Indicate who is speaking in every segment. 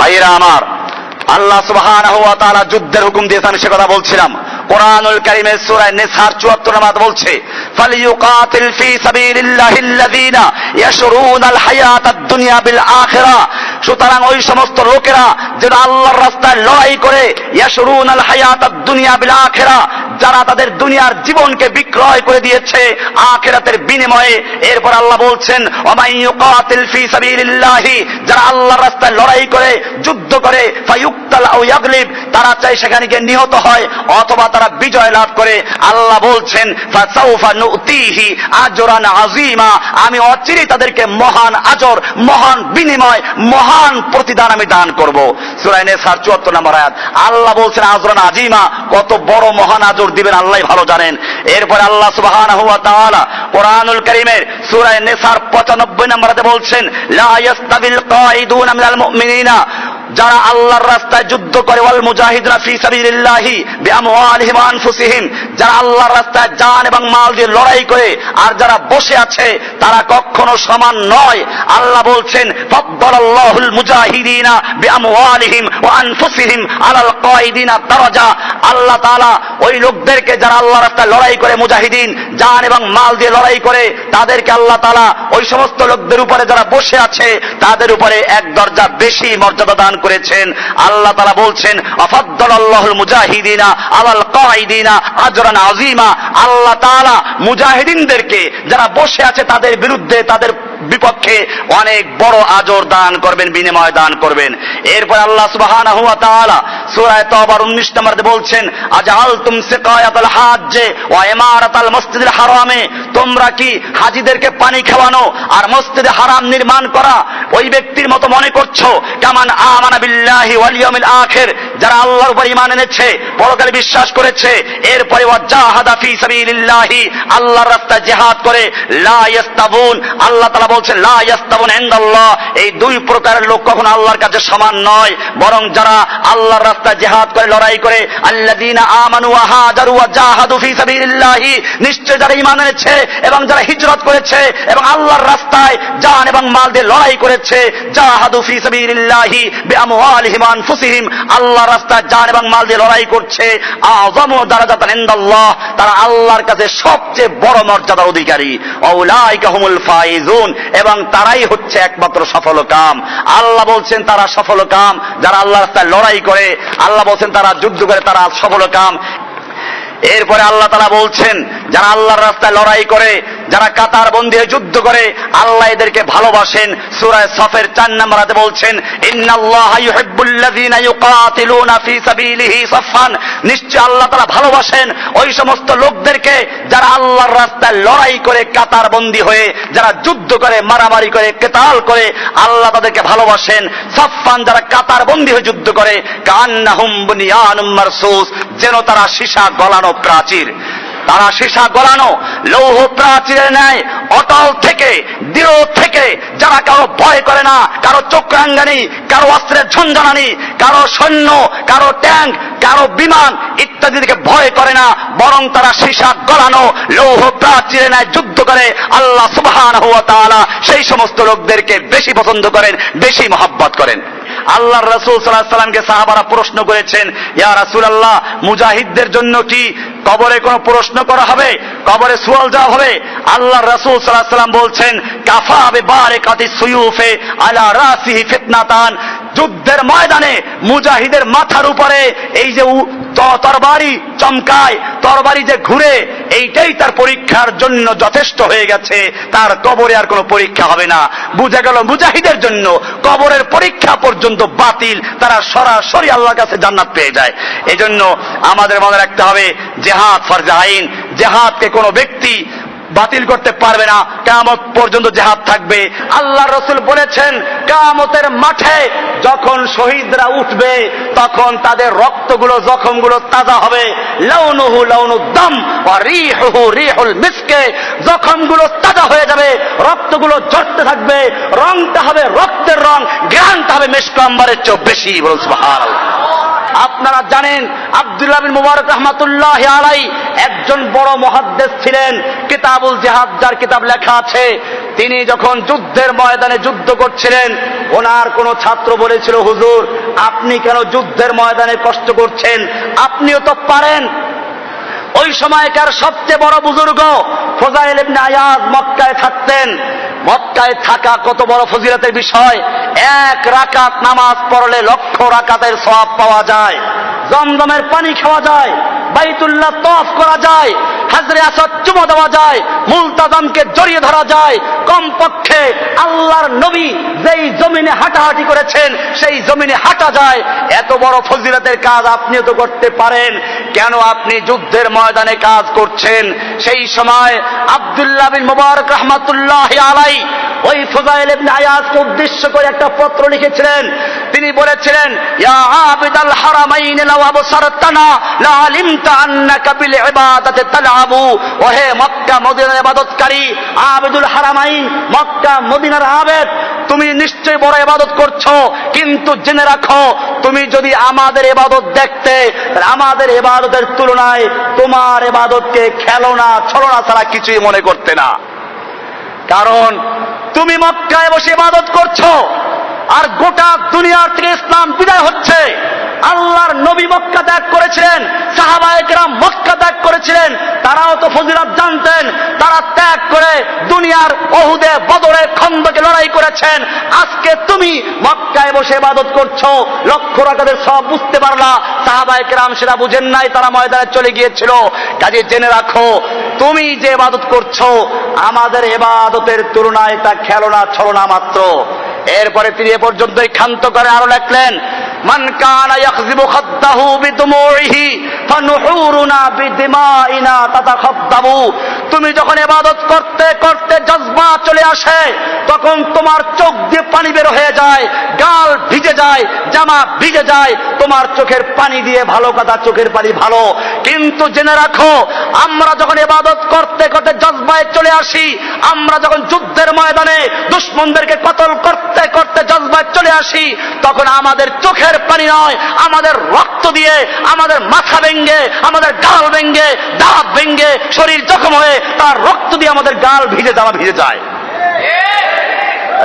Speaker 1: ভাইয়েরা আমার, আল্লাহ তাআলা যুদ্ধের হুকুম দিয়েছে আমি সে কথা বলছিলাম। কোরআনুল কারীমের সূরা নিসার 74 নম্বর বলছে সুতরাং ওই সমস্ত লোকেরা যারা আল্লাহর রাস্তায় লড়াই করে ইয়াশরুনাল হায়াতাদ দুনিয়া বিল আখিরা যারা তাদের দুনিয়ার জীবনকে বিক্রয় করে দিয়েছে আখিরাতের বিনিময়ে, এরপর আল্লাহ বলছেন যারা আল্লাহর রাস্তায় লড়াই করে, যুদ্ধ করে তারা চাই সেখানে গিয়ে নিহত হয়, অথবা তারা বিজয় লাভ করে। আল্লাহ বলছেন আমি অচিরেই তাদেরকে মহান আজর, মহান বিনিময়, মহান প্রতিদান আমি দান করব। সূরা নিসার 74 নম্বর আয়াত। আল্লাহ বলছেন, আজরান আজিমা কত বড় মহান আজর দিবেন আল্লাহ ভালো জানেন। এরপর আল্লাহ সুবাহ কোরআনুল কারীমের সূরা নিসার 95 নম্বরে বলছেন, লা ইয়াস্তাবিল কাঈদুনা মিনাল মুমিনিনা। যারা আল্লাহর রাস্তায় যুদ্ধ করে, ওয়াল মুজাহিদুনা ফি সাবিলিল্লাহি বিআমওয়ালিহিম ওয়া আনফুসিহিম, যারা আল্লাহর রাস্তায় জান এবং মাল দিয়ে লড়াই করে আর যারা বসে আছে, তারা কখনো সমান নয়। আল্লাহ বলছেন, ফাদ্দালাল্লাহুল মুজাহিদিনা বিআমওয়ালিহিম ওয়া আনফুসিহিম আলাল কাঈদিনা দারাজা। আল্লাহ তাআলা ওই লোকদেরকে যারা আল্লাহর রাস্তায় লড়াই করে, মুজাহিদিন জান এবং মাল দিয়ে লড়াই করে, তাদেরকে আল্লাহ তাআলা ওই সমস্ত লোকদের উপরে যারা বসে আছে, তাদের উপরে এক দরজা বেশি মর্যাদা দান করেছেন। আল্লাহ তালা বলছেন, আফাদ্দালাল্লাহুল মুজাহিদিনা আলাল কাঈদিনা আজরান আজিমা আল্লাহ তাআলা মুজাহিদিনদেরকে, যারা বসে আছে তাদের বিরুদ্ধে, তাদের বিপক্ষে অনেক বড় আজর দান করবেন, বিনিময় দান করবেন। এরপর আল্লাহ সুবহানাহু ওয়া তাআলা সূরা তাওবার 19 নম্বরে বলছেন আজআলতুম সিকায়াতাল হাজ্জে ওয়া ইমারাতাল মসজিদিল হারামে, তোমরা কি হাজীদেরকে পানি খাওয়ানো আর হারাম নির্মাণ করা ওই ব্যক্তির মতো মনে করছ? কামান আমানা বিল্লাহি ওয়াল আখির। যারা আল্লাহর উপর ঈমান এনেছে, পরকালে বিশ্বাস করেছে, এরপরে ওয়াজাহাদা ফি সাবিলিল্লাহি, আল্লাহর রাস্তায় জিহাদ করে, লা ইয়াস্তাবুন, আল্লাহ তাআলা বলছেন এই দুই প্রকারের লোক কখনো আল্লাহর কাছে সমান নয়, বরং যারা আল্লাহর রাস্তায় জিহাদ করে, লড়াই করে নিশ্চয় যারা ঈমান এনেছে এবং যারা হিজরত করেছে এবং আল্লাহর রাস্তায় জান এবং মাল দিয়ে লড়াই করেছে ওয়া রাস্তায় এবং মাল দিয়ে লড়াই করছে তারা আল্লাহর কাছে সবচেয়ে বড় মর্যাদার অধিকারী। ফাইজুন এবং তারাই হচ্ছে একমাত্র সফল কাম আল্লাহ বলছেন, তারা সফল কাম যারা আল্লাহ রাস্তায় লড়াই করে, আল্লাহ বলছেন, তারা যুদ্ধ করে, তারা সফল কাম এরপরে আল্লাহ তারা বলছেন, যারা আল্লাহর রাস্তায় লড়াই করে যারা কাতার বন্দী যুদ্ধ করে, আল্লাহ এদেরকে ভালোবাসেন। সুরায় সফের চার নম্বরাতে বলছেন নিশ্চয় আল্লাহ তারা ভালোবাসেন। ওই সমস্ত লোকদেরকে যারা আল্লাহর রাস্তায় লড়াই করে কাতার বন্দী হয়ে, যারা যুদ্ধ করে, মারামারি করে, কেতাল করে, আল্লাহ তাদেরকে ভালোবাসেন। সাফান যারা কাতার বন্দী হয়ে যুদ্ধ করে কান্নাহুম বুনিয়ানুম মারসুস, যেন তারা সীসা গলানো প্রাচীর। তারা সীসা গলানো, লৌহ প্রাচীরের ন্যায়, অটল থেকে, দৃঢ় থেকে, যারা কারও ভয় করে না, কারও চক্রাঙ্গানি কারও অস্ত্রের ঝঞ্ঝানানি কারও সৈন্য, কারও ট্যাঙ্ক, কারও বিমান ইত্যাদি থেকে ভয় করে না, বরং তারা সীসা গলানো, লৌহ প্রাচীরের ন্যায় যুদ্ধ করে, আল্লাহ তাআলা সেই সমস্ত লোকদেরকে বেশি পছন্দ করেন, বেশি মহাব্বত করেন। আল্লাহ রসুল সাল্লাহ সাল্লামকে সাহাবারা প্রশ্ন করেছেন, ইয়া রাসুল আল্লাহ মুজাহিদদের জন্য কি কবরে কোনো প্রশ্ন করা হবে? কবরে সুয়াল দেওয়া হবে? আল্লাহ রসুল সাল্লাহ সাল্লাম বলছেন, কাফা হবে বারে কাতি সুয়ুফে আলা রাসিহি ফিতনাতান। যুদ্ধের ময়দানে মুজাহিদের মাথার উপরে এই যে তরবারি চমকায়, তরবারি যে ঘুরে এইটাই তার পরীক্ষার জন্য যথেষ্ট হয়ে গেছে। তার কবরে আর কোনো পরীক্ষা হবে না। বুঝা গেল মুজাহিদের জন্য কবরের পরীক্ষা পর্যন্ত বাতিল। তারা সরাসরি আল্লাহর কাছে জান্নাত পেয়ে যায়। এজন্য আমাদের মনে রাখতে হবে, জেহাদ ফরজাহিন জেহাদকে কোনো ব্যক্তি বাতিল করতে পারবে না। কামত পর্যন্ত জেহাদ থাকবে। আল্লাহ রসুল বলেছেন কামতের মাঠে যখন শহীদরা উঠবে, তখন তাদের রক্তগুলো, জখমগুলো তাজা হবে। লাউনুহু লাউনু দাম রিহুহু রিহুল মিসকে। জখমগুলো তাজা হয়ে যাবে, রক্তগুলো ঝরতে থাকবে। রংটা হবে রক্তের রং জ্ঞানটা হবে মেশকাম্বারের চেয়েও বেশি বলুন সুবহানাল্লাহ। আপনারা জানেন আব্দুল্লাহ বিন মুবারক রহমাতুল্লাহ আলাই একজন বড় মহাদ্দেশ ছিলেন, কিতাবুল জেহাদ যার কিতাব লেখা আছে। তিনি যখন যুদ্ধের ময়দানে যুদ্ধ করছিলেন, ওনার কোন ছাত্র বলেছিল, হুজুর, আপনি কেন যুদ্ধের ময়দানে কষ্ট করছেন? আপনিও তো পারেন ওই সময়কার সবচেয়ে বড় বুজুর্গ ফজাইল ইবনে আয়াজ মক্কায় থাকতেন। মক্কায় থাকা কত বড় ফজিলতের বিষয়, এক রাকাত নামাজ পড়লে লক্ষ রাকাতের সওয়াব পাওয়া যায়, জমজমের পানি খাওয়া যায়, বাইতুল্লাহ তফ করা যায়, হাজরে আসাদ চুমো দেওয়া যায়, মুলতাজামকে জড়িয়ে ধরা যায় কমপক্ষে আল্লাহর নবী যেই জমিনে হাঁটাহাঁটি করেছেন, সেই জমিনে হাঁটা যায়। এত বড় ফজিলতের কাজ আপনিও তো করতে পারেন। কেন আপনি যুদ্ধের ময়দানে কাজ করছেন? সেই সময় আব্দুল্লাহ বিন মুবারক রহমাতুল্লাহ আলাই ওই ফজাইল ইবনে আয়াজকে উদ্দেশ্য করে একটা পত্র লিখেছিলেন। তিনি বলেছিলেন, ইয়া আবিদাল হারামাইন লাও আবসারতানা লা আলিমতা আন্নাকা বিল ইবাদাতি তালআবু। ওহে মক্কা মদিনার ইবাদতকারী, আবিদুল হারামাইন মক্কা, মদিনার আবেদ, তুমি নিশ্চয়ই বড় ইবাদত করছ, কিন্তু জেনে রাখো, তুমি যদি আমাদের ইবাদত দেখতে আমাদের ইবাদতের তুলনায় তোমার ইবাদতকে খেলনা ছলনা ছাড়া কিছুই মনে করতে না। কারণ তুমি মক্কায় বসে ইবাদত করছ, আর গোটা দুনিয়ার থেকে ইসলাম বিদায় হচ্ছে। আল্লাহর নবী মক্কা ত্যাগ করেছিলেন সাহাবায়করাম মক্কা ত্যাগ করেছিলেন, তারাও তো ফজিলত জানতেন, তারা ত্যাগ করে দুনিয়ার অহুদে বদরে, খন্দকে লড়াই করেছেন। আজকে তুমি মক্কায় বসে ইবাদত করছ, লক্ষ রাখাদের সব বুঝতে পারলা সাহাবায়করাম সেটা বুঝেন নাই, তারা ময়দানে চলে গিয়েছিল। কাজে জেনে রাখো, তুমি যে ইবাদত করছ, আমাদের এবাদতের তুলনায় তা খেলনা ছলনা মাত্র। এরপরে তিনি এ পর্যন্তই ক্ষান্ত করে আরও লেখলেন মান কানা ইয়াখযিবু খাদ্দাহু বিদুমুইহি ফানুহুরুনা বিদিমাইনা তাতাখাদ্দাবু তুমি যখন ইবাদত করতে করতে জজবা চলে আসে, তখন তোমার চোখ দিয়ে পানি বের হয়ে যায়, গাল ভিজে যায়, জামা ভিজে যায়, তোমার চোখের পানি দিয়ে ভালো কথা, চোখের পানি ভালো। কিন্তু জেনে রাখো, আমরা যখন ইবাদত করতে করতে জজবায় চলে আসি, আমরা যখন যুদ্ধের ময়দানে দুশ্মনদেরকে কতল করতে করতে জজবায় চলে আসি তখন আমাদের চোখের পানি নয় আমাদের রক্ত দিয়ে আমাদের মাথা ভেঙ্গে আমাদের গাল ভেঙ্গে দাঁত ভেঙ্গে শরীর জখম হয়ে তার রক্ত দিয়ে আমাদের গাল ভিজে যাওয়া ভিজে যায়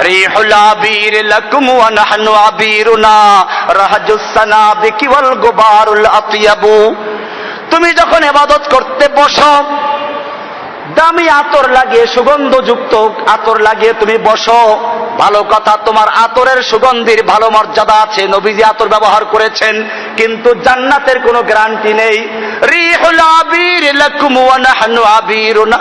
Speaker 1: ريح العبير لكم ونحن عبيرنا رهج السنابك والغبار الأطيب তুমি যখন এবাদত করতে বসো দামি আতর লাগিয়ে, সুগন্ধযুক্ত আতর লাগিয়ে তুমি বসো। ভালো কথা, তোমার আতরের সুগন্ধির ভালো মর্যাদা আছে। নবীজি আতর ব্যবহার করেছেন, কিন্তু জান্নাতের কোনো গ্যারান্টি নেই। রিহুল আবির লাকুম ওয়া নাহনু আবিরুনা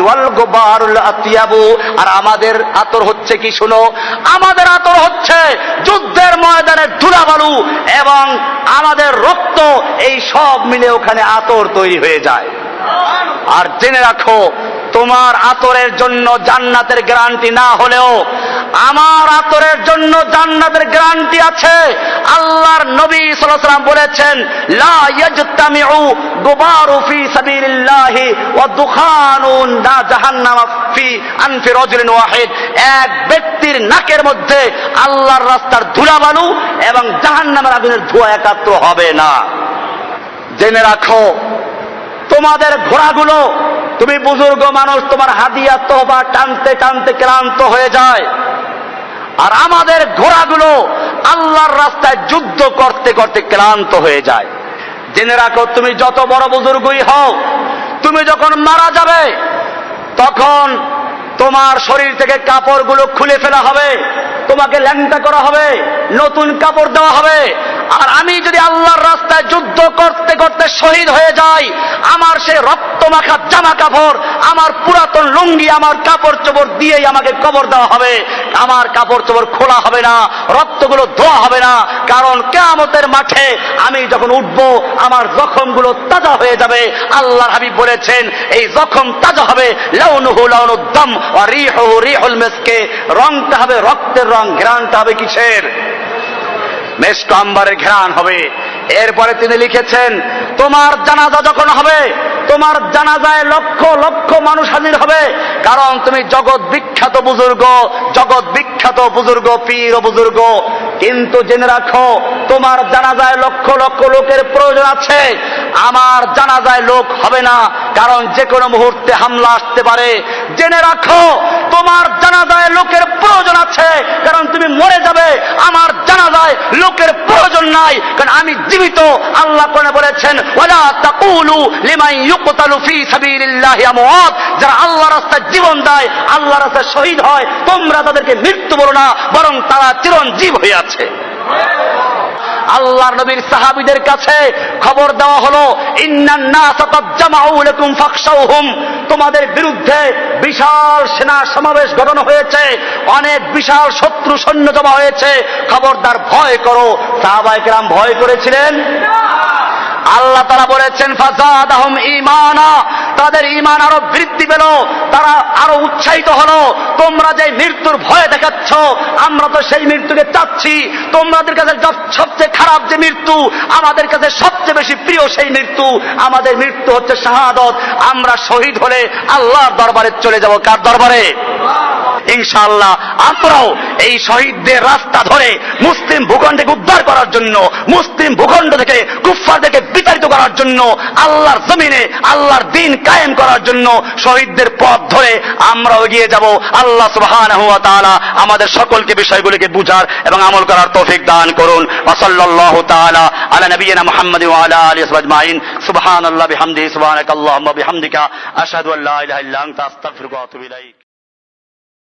Speaker 1: ওয়াল গুবারুল আতিয়াবু। আর আমাদের আতর হচ্ছে কি, শুনো? আমাদের আতর হচ্ছে যুদ্ধের ময়দানের ধুলাবালু এবং আমাদের রক্ত, এই সব মিলে ওখানে আতর তৈরি হয়ে যায়। আর জেনে রাখো, তোমার আতরের জন্য জান্নাতের গ্যারান্টি না হলেও আমার আতরের জন্য জান্নাতের গ্যারান্টি আছে। আল্লাহর নবী সাল্লাল্লাহু বলেছেন, লা ইয়াজতামিউ গুবারু ফি সাবিলিল্লাহি ওয়া দুখানুন দা জাহান্নাম ফি আনফি রাজুলিন ওয়াহিদ। এক ব্যক্তির নাকের মধ্যে আল্লাহর রাস্তার ধুলাবালু এবং জাহান্নামের আগুনের ধোঁয়া একাত্র হবে না। জেনে রাখো তোমাদের ঘোড়াগুলো, তুমি বুজুর্গ মানুষ, তোমার হাদিয়া তোবা টানতে টানতে ক্লান্ত হয়ে যায়। আর আমাদের ঘোড়াগুলো আল্লাহর রাস্তায় যুদ্ধ করতে করতে ক্লান্ত হয়ে যায়। জেনে রাখো, তুমি যত বড় বুজুর্গই হও, তুমি যখন মারা যাবে, তখন তোমার শরীর থেকে কাপড়গুলো খুলে ফেলা হবে, তোমাকে ল্যাংটা করা হবে, নতুন কাপড় দেওয়া হবে আর আমি যদি আল্লাহর রাস্তায় যুদ্ধ করতে করতে শহীদ হয়ে যাই, আমার সে রক্ত মাখা জামা কাপড় আমার পুরাতন লুঙ্গি, আমার কাপড় চোপড় দিয়েই আমাকে কবর দেওয়া হবে। আমার কাপড় চোপড় খোলা হবে না, রক্তগুলো ধোয়া হবে না, কারণ কেয়ামতের মাঠে আমি যখন উঠব, আমার জখমগুলো তাজা হয়ে যাবে। আল্লাহর হাবিব বলেছেন, এই জখম তাজা হবে, লাউনুহু লাউনুদ্দম ওয়া রিহুহু রিহুল মিসকে। রংটা হবে রক্তের রং, ঘ্রাণটা হবে কিসের? মেষ্ট আম্বারের ঘ্রাণ হবে। এরপরে তিনি লিখেছেন, তোমার জানাজা যখন হবে, তোমার জানাজায় লক্ষ লক্ষ মানুষ হাজির হবে। কারণ তুমি জগৎ বিখ্যাত বুজুর্গ, জগৎ বিখ্যাত বুজুর্গ, পীর বুজুর্গ। কিন্তু জেনে রাখো, তোমার জানাজায় লক্ষ লক্ষ লোকের প্রয়োজন আছে। আমার জানাজায় লোক হবে না, কারণ যে কোনো মুহূর্তে হামলা আসতে পারে। জেনে রাখো, তোমার জানাজায় লোকের প্রয়োজন আছে, কারণ তুমি মরে যাবে। আমার জানাজায় লোকের প্রয়োজন নাই, কারণ আমি জীবিত। আল্লাহ কোরআনে বলেছেন, ওয়ালা তাকুলু লিমান ইউকতালু ফি সাবিলিল্লাহি আমওয়াত। যারা আল্লাহ রাস্তায় জীবন দেয় আল্লাহ রাস্তায় শহীদ হয়, তোমরা তাদেরকে মৃত্যু বলো না, বরং তারা চিরঞ্জীব হয়ে আছে। আল্লাহর নবীর সাহাবীদের কাছে খবর দেওয়া হলো তোমাদের বিরুদ্ধে বিশাল সেনা সমাবেশ ঘটানো হয়েছে অনেক বিশাল শত্রু সৈন্য জমা হয়েছে। খবরদার ভয় করো। সাহাবায়ে কেরাম ভয় করেছিলেন? আল্লাহ তারা বলেছেন ফাজাদাহুম ঈমানা। তাদের ইমান আরও বৃদ্ধি পেল, তারা আরও উৎসাহিত হলো। তোমরা যে মৃত্যুর ভয় দেখাচ্ছ, আমরা তো সেই মৃত্যুকে চাচ্ছি। তোমাদের কাছে সব- সবচেয়ে খারাপ যে মৃত্যু, আমাদের কাছে সবচেয়ে বেশি প্রিয় সেই মৃত্যু। আমাদের মৃত্যু হচ্ছে শাহাদত। আমরা শহীদ হলে আল্লাহর দরবারে চলে যাব। কার দরবারে? ইনশাআল্লাহ আমরাও এই শহীদদের রাস্তা ধরে মুসলিম ভূখণ্ডকে উদ্ধার করার জন্য, মুসলিম ভূখণ্ড থেকে কুফফারদেরকে বিতাড়িত করার জন্য, আল্লাহর জমিনে আল্লাহর দিন কায়েম করার জন্য শহীদদের পথ ধরে আমরা এগিয়ে যাব। আল্লাহ সুবহানাহু ওয়া তাআলা আমাদের সকলকে বিষয়গুলিকে বুঝার এবং আমল করার তৌফিক দান করুন। ওয়া সাল্লাল্লাহু তাআলা আলা নবিয়িনা মুহাম্মাদ ওয়া আলা আলিহি ওয়া আজমাইন। সুবহানাল্লাহি, বিহামদিহি, সুবহানাকাল্লাহুম্মা, বিহামদিকা, আশহাদু আল্লা ইলাহা ইল্লা আনতা, আস্তাগফিরুকা ওয়া আতুবু ইলাইক।